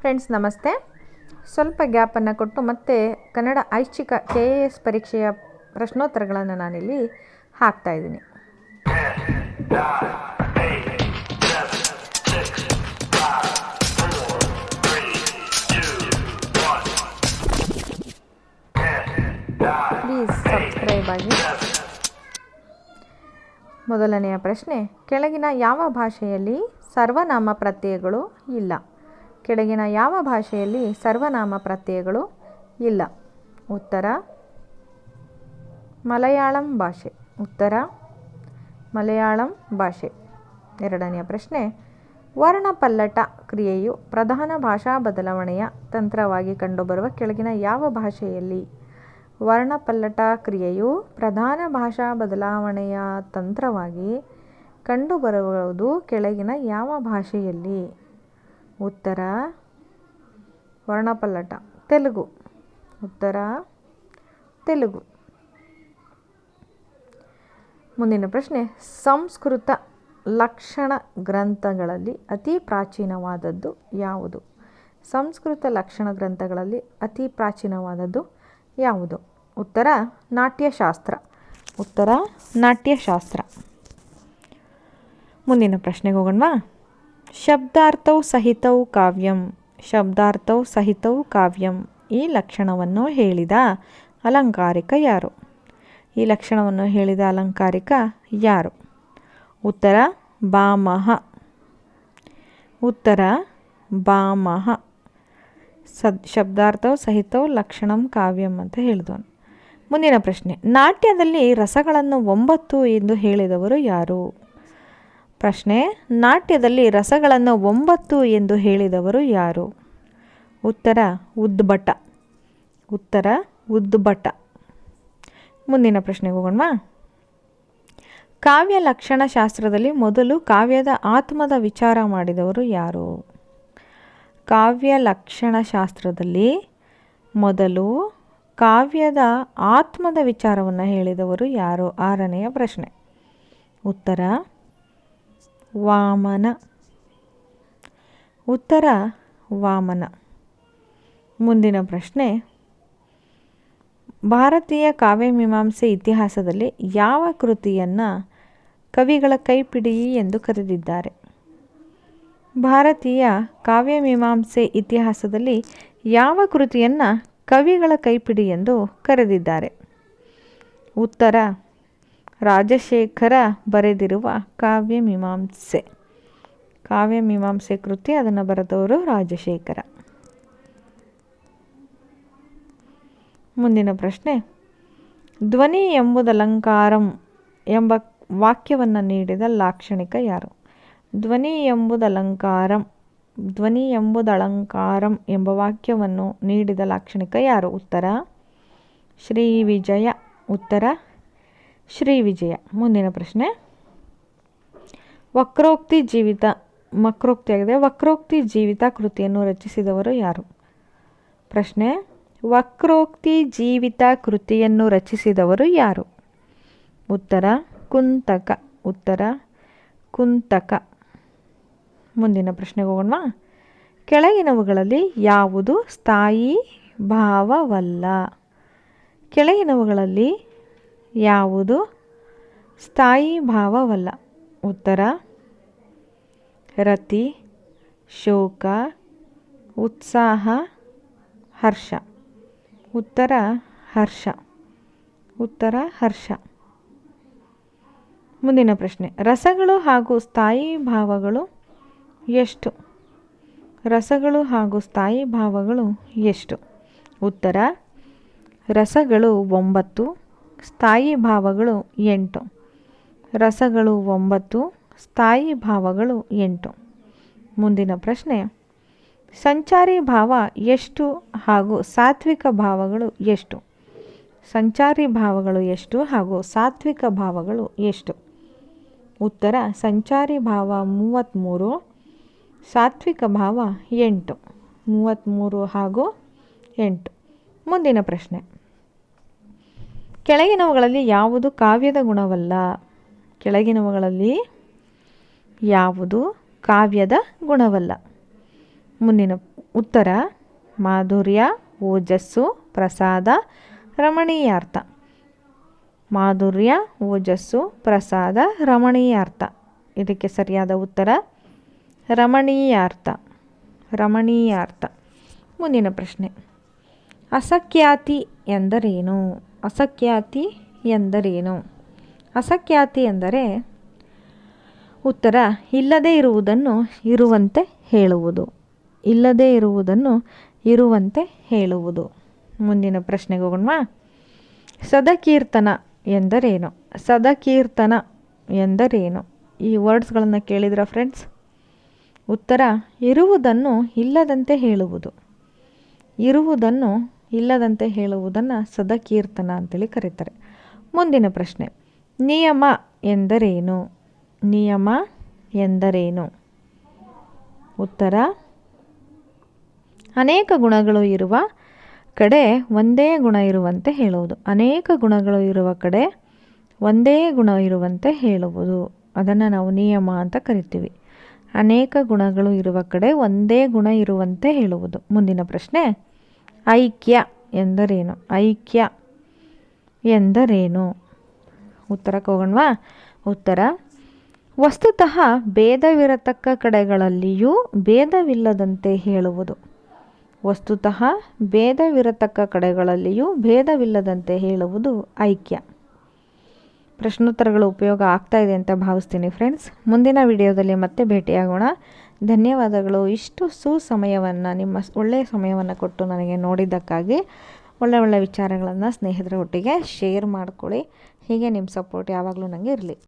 Friends ನಮಸ್ತೆ. ಸ್ವಲ್ಪ ಗ್ಯಾಪನ್ನು ಕೊಟ್ಟು ಮತ್ತೆ ಕನ್ನಡ ಐಚ್ಛಿಕ ಕೆ ಎ ಎಸ್ ಪರೀಕ್ಷೆಯ ಪ್ರಶ್ನೋತ್ತರಗಳನ್ನು ನಾನಿಲ್ಲಿ ಹಾಕ್ತಾ ಇದ್ದೀನಿ. ಪ್ಲೀಸ್ ಸಬ್ಸ್ಕ್ರೈಬ್ ಆಗಿ. ಮೊದಲನೆಯ ಪ್ರಶ್ನೆ, ಕೆಳಗಿನ ಯಾವ ಭಾಷೆಯಲ್ಲಿ ಸರ್ವನಾಮ ಪ್ರತ್ಯಯಗಳು ಇಲ್ಲ? ಕೆಳಗಿನ ಯಾವ ಭಾಷೆಯಲ್ಲಿ ಸರ್ವನಾಮ ಪ್ರತ್ಯಯಗಳು ಇಲ್ಲ? ಉತ್ತರ, ಮಲಯಾಳಂ ಭಾಷೆ. ಉತ್ತರ, ಮಲಯಾಳಂ ಭಾಷೆ. ಎರಡನೆಯ ಪ್ರಶ್ನೆ, ವರ್ಣಪಲ್ಲಟ ಕ್ರಿಯೆಯು ಪ್ರಧಾನ ಭಾಷಾ ಬದಲಾವಣೆಯ ತಂತ್ರವಾಗಿ ಕಂಡುಬರುವ ಕೆಳಗಿನ ಯಾವ ಭಾಷೆಯಲ್ಲಿ? ವರ್ಣಪಲ್ಲಟ ಕ್ರಿಯೆಯು ಪ್ರಧಾನ ಭಾಷಾ ಬದಲಾವಣೆಯ ತಂತ್ರವಾಗಿ ಕಂಡುಬರುವುದು ಕೆಳಗಿನ ಯಾವ ಭಾಷೆಯಲ್ಲಿ? ಉತ್ತರ ವರ್ಣಪಲ್ಲಟ, ತೆಲುಗು. ಉತ್ತರ ತೆಲುಗು. ಮುಂದಿನ ಪ್ರಶ್ನೆ, ಸಂಸ್ಕೃತ ಲಕ್ಷಣ ಗ್ರಂಥಗಳಲ್ಲಿ ಅತಿ ಪ್ರಾಚೀನವಾದದ್ದು ಯಾವುದು? ಸಂಸ್ಕೃತ ಲಕ್ಷಣ ಗ್ರಂಥಗಳಲ್ಲಿ ಅತಿ ಪ್ರಾಚೀನವಾದದ್ದು ಯಾವುದು? ಉತ್ತರ ನಾಟ್ಯಶಾಸ್ತ್ರ. ಉತ್ತರ ನಾಟ್ಯಶಾಸ್ತ್ರ. ಮುಂದಿನ ಪ್ರಶ್ನೆಗೆ ಹೋಗೋಣವಾ? ಶಬ್ದಾರ್ಥೌ ಸಹಿತವು ಕಾವ್ಯಂ. ಶಬ್ದಾರ್ಥವು ಸಹಿತವು ಕಾವ್ಯಂ. ಈ ಲಕ್ಷಣವನ್ನು ಹೇಳಿದ ಅಲಂಕಾರಿಕ ಯಾರು? ಈ ಲಕ್ಷಣವನ್ನು ಹೇಳಿದ ಅಲಂಕಾರಿಕ ಯಾರು? ಉತ್ತರ, ಬಾಮಹ. ಉತ್ತರ, ಬಾಮಹ. ಸದ್ ಶಬ್ದಾರ್ಥವು ಸಹಿತವು ಲಕ್ಷಣಂ ಕಾವ್ಯಂ ಅಂತ ಹೇಳಿದವನು. ಮುಂದಿನ ಪ್ರಶ್ನೆ. ನಾಟ್ಯದಲ್ಲಿ ರಸಗಳನ್ನು ಒಂಬತ್ತು ಎಂದು ಹೇಳಿದವರು ಯಾರು? ಪ್ರಶ್ನೆ, ನಾಟ್ಯದಲ್ಲಿ ರಸಗಳನ್ನು ಒಂಬತ್ತು ಎಂದು ಹೇಳಿದವರು ಯಾರು? ಉತ್ತರ, ಉದ್ಭಟ. ಉತ್ತರ, ಉದ್ಭಟ. ಮುಂದಿನ ಪ್ರಶ್ನೆಗೆ ಹೋಗೋಣ ಕಾವ್ಯ ಲಕ್ಷಣ ಶಾಸ್ತ್ರದಲ್ಲಿ ಮೊದಲು ಕಾವ್ಯದ ಆತ್ಮದ ವಿಚಾರ ಮಾಡಿದವರು ಯಾರು? ಕಾವ್ಯ ಲಕ್ಷಣ ಶಾಸ್ತ್ರದಲ್ಲಿ ಮೊದಲು ಕಾವ್ಯದ ಆತ್ಮದ ವಿಚಾರವನ್ನು ಹೇಳಿದವರು ಯಾರು? ಆರನೆಯ ಪ್ರಶ್ನೆ. ಉತ್ತರ ವಾಮನ. ಉತ್ತರ ವಾಮನ. ಮುಂದಿನ ಪ್ರಶ್ನೆ, ಭಾರತೀಯ ಕಾವ್ಯಮೀಮಾಂಸೆ ಇತಿಹಾಸದಲ್ಲಿ ಯಾವ ಕೃತಿಯನ್ನು ಕವಿಗಳ ಕೈಪಿಡಿ ಎಂದು ಕರೆದಿದ್ದಾರೆ? ಭಾರತೀಯ ಕಾವ್ಯಮೀಮಾಂಸೆ ಇತಿಹಾಸದಲ್ಲಿ ಯಾವ ಕೃತಿಯನ್ನು ಕವಿಗಳ ಕೈಪಿಡಿ ಎಂದು ಕರೆದಿದ್ದಾರೆ? ಉತ್ತರ ರಾಜಶೇಖರ ಬರೆದಿರುವ ಕಾವ್ಯಮೀಮಾಂಸೆ. ಕಾವ್ಯಮೀಮಾಂಸೆ ಕೃತಿ, ಅದನ್ನು ಬರೆದವರು ರಾಜಶೇಖರ. ಮುಂದಿನ ಪ್ರಶ್ನೆ. ಧ್ವನಿ ಎಂಬುದಲಂಕಾರಂ ಎಂಬ ವಾಕ್ಯವನ್ನು ನೀಡಿದ ಲಾಕ್ಷಣಿಕ ಯಾರು? ಧ್ವನಿ ಎಂಬುದಲಂಕಾರಂ ಧ್ವನಿ ಎಂಬುದಲಂಕಾರಂ ಎಂಬ ವಾಕ್ಯವನ್ನು ನೀಡಿದ ಲಾಕ್ಷಣಿಕ ಯಾರು? ಉತ್ತರ. ಶ್ರೀ ವಿಜಯ. ಉತ್ತರ. ಶ್ರೀ ವಿಜಯ. ಮುಂದಿನ ಪ್ರಶ್ನೆ. ವಕ್ರೋಕ್ತಿ ಜೀವಿತ ಮಕ್ರೋಕ್ತಿ ಆಗಿದೆ ವಕ್ರೋಕ್ತಿ ಜೀವಿತ ಕೃತಿಯನ್ನು ರಚಿಸಿದವರು ಯಾರು? ಪ್ರಶ್ನೆ. ವಕ್ರೋಕ್ತಿ ಜೀವಿತ ಕೃತಿಯನ್ನು ರಚಿಸಿದವರು ಯಾರು? ಉತ್ತರ. ಕುಂತಕ. ಉತ್ತರ. ಕುಂತಕ. ಮುಂದಿನ ಪ್ರಶ್ನೆಗೆ ಹೋಗೋಣ. ಕೆಳಗಿನವುಗಳಲ್ಲಿ ಯಾವುದು ಸ್ಥಾಯಿ ಭಾವವಲ್ಲ? ಕೆಳಗಿನವುಗಳಲ್ಲಿ ಯಾವುದು? ಸ್ಥಾಯಿ ಭಾವವಲ್ಲ. ಉತ್ತರ, ರತಿ, ಶೋಕ, ಉತ್ಸಾಹ, ಹರ್ಷ. ಉತ್ತರ ಹರ್ಷ. ಉತ್ತರ, ಹರ್ಷ. ಮುಂದಿನ ಪ್ರಶ್ನೆ. ರಸಗಳು ಹಾಗೂ ಸ್ಥಾಯಿ ಭಾವಗಳು ಎಷ್ಟು? ರಸಗಳು ಹಾಗೂ ಸ್ಥಾಯಿ ಭಾವಗಳು ಎಷ್ಟು? ಉತ್ತರ, ರಸಗಳು ಒಂಬತ್ತು ಸ್ಥಾಯಿ ಭಾವಗಳು ಎಂಟು. ರಸಗಳು ಒಂಬತ್ತು, ಸ್ಥಾಯಿ ಭಾವಗಳು ಎಂಟು. ಮುಂದಿನ ಪ್ರಶ್ನೆ. ಸಂಚಾರಿ ಭಾವ ಎಷ್ಟು ಹಾಗೂ ಸಾತ್ವಿಕ ಭಾವಗಳು ಎಷ್ಟು? ಸಂಚಾರಿ ಭಾವಗಳು ಎಷ್ಟು ಹಾಗೂ ಸಾತ್ವಿಕ ಭಾವಗಳು ಎಷ್ಟು? ಉತ್ತರ, ಸಂಚಾರಿ ಭಾವ ಮೂವತ್ತ್ಮೂರು ಸಾತ್ವಿಕ ಭಾವ ಎಂಟು. ಮೂವತ್ತ್ಮೂರು ಹಾಗೂ ಎಂಟು. ಮುಂದಿನ ಪ್ರಶ್ನೆ. ಕೆಳಗಿನವುಗಳಲ್ಲಿ ಯಾವುದು ಕಾವ್ಯದ ಗುಣವಲ್ಲ? ಕೆಳಗಿನವುಗಳಲ್ಲಿ ಯಾವುದು ಕಾವ್ಯದ ಗುಣವಲ್ಲ? ಮುಂದಿನ ಉತ್ತರ, ಮಾಧುರ್ಯ, ಓಜಸ್ಸು, ಪ್ರಸಾದ, ರಮಣೀಯಾರ್ಥ. ಮಾಧುರ್ಯ, ಓಜಸ್ಸು, ಪ್ರಸಾದ, ರಮಣೀಯಾರ್ಥ. ಇದಕ್ಕೆ ಸರಿಯಾದ ಉತ್ತರ, ರಮಣೀಯಾರ್ಥ. ರಮಣೀಯಾರ್ಥ. ಮುಂದಿನ ಪ್ರಶ್ನೆ. ಅಸಖ್ಯಾತಿ ಎಂದರೇನು? ಅಸಖ್ಯಾತಿ ಎಂದರೇನು? ಅಸಖ್ಯಾತಿ ಎಂದರೆ ಉತ್ತರ, ಇಲ್ಲದೇ ಇರುವುದನ್ನು ಇರುವಂತೆ ಹೇಳುವುದು. ಇಲ್ಲದೇ ಇರುವುದನ್ನು ಇರುವಂತೆ ಹೇಳುವುದು. ಮುಂದಿನ ಪ್ರಶ್ನೆಗೆ ಹೋಗೋಣ ಸದಕೀರ್ತನ ಎಂದರೇನು? ಸದಕೀರ್ತನ ಎಂದರೇನು? ಈ ವರ್ಡ್ಸ್ಗಳನ್ನು ಕೇಳಿದ್ರ ಫ್ರೆಂಡ್ಸ್? ಉತ್ತರ, ಇರುವುದನ್ನು ಇಲ್ಲದಂತೆ ಹೇಳುವುದು. ಇರುವುದನ್ನು ಇಲ್ಲದಂತೆ ಹೇಳುವುದನ್ನು ಸದಕೀರ್ತನ ಅಂತೇಳಿ ಕರೀತಾರೆ. ಮುಂದಿನ ಪ್ರಶ್ನೆ, ನಿಯಮ ಎಂದರೇನು? ನಿಯಮ ಎಂದರೇನು? ಉತ್ತರ, ಅನೇಕ ಗುಣಗಳು ಇರುವ ಕಡೆ ಒಂದೇ ಗುಣ ಇರುವಂತೆ ಹೇಳುವುದು. ಅನೇಕ ಗುಣಗಳು ಇರುವ ಕಡೆ ಒಂದೇ ಗುಣ ಇರುವಂತೆ ಹೇಳುವುದು. ಅದನ್ನು ನಾವು ನಿಯಮ ಅಂತ ಕರಿತೀವಿ. ಅನೇಕ ಗುಣಗಳು ಇರುವ ಕಡೆ ಒಂದೇ ಗುಣ ಇರುವಂತೆ ಹೇಳುವುದು. ಮುಂದಿನ ಪ್ರಶ್ನೆ ಐಕ್ಯ ಎಂದರೇನು? ಐಕ್ಯ ಎಂದರೇನು? ಉತ್ತರಕ್ಕೆ ಹೋಗೋಣವಾ ಉತ್ತರ, ವಸ್ತುತಃ ಭೇದವಿರತಕ್ಕ ಕಡೆಗಳಲ್ಲಿಯೂ ಭೇದವಿಲ್ಲದಂತೆ ಹೇಳುವುದು. ವಸ್ತುತಃ ಭೇದವಿರತಕ್ಕ ಕಡೆಗಳಲ್ಲಿಯೂ ಭೇದವಿಲ್ಲದಂತೆ ಹೇಳುವುದು ಐಕ್ಯ. ಪ್ರಶ್ನೋತ್ತರಗಳು ಉಪಯೋಗ ಆಗ್ತಾ ಇದೆ ಅಂತ ಭಾವಿಸ್ತೀನಿ ಫ್ರೆಂಡ್ಸ್ ಮುಂದಿನ ವಿಡಿಯೋದಲ್ಲಿ ಮತ್ತೆ ಭೇಟಿಯಾಗೋಣ. ಧನ್ಯವಾದಗಳು. ಇಷ್ಟು ಸುಸಮಯವನ್ನು, ನಿಮ್ಮ ಒಳ್ಳೆಯ ಸಮಯವನ್ನು ಕೊಟ್ಟು ನನಗೆ ನೋಡಿದ್ದಕ್ಕಾಗಿ ಒಳ್ಳೆ ಒಳ್ಳೆ ವಿಚಾರಗಳನ್ನು ಸ್ನೇಹಿತರ ಒಟ್ಟಿಗೆ ಶೇರ್ ಮಾಡ್ಕೊಳ್ಳಿ. ಹೀಗೆ ನಿಮ್ಮ ಸಪೋರ್ಟ್ ಯಾವಾಗಲೂ ನನಗೆ ಇರಲಿ.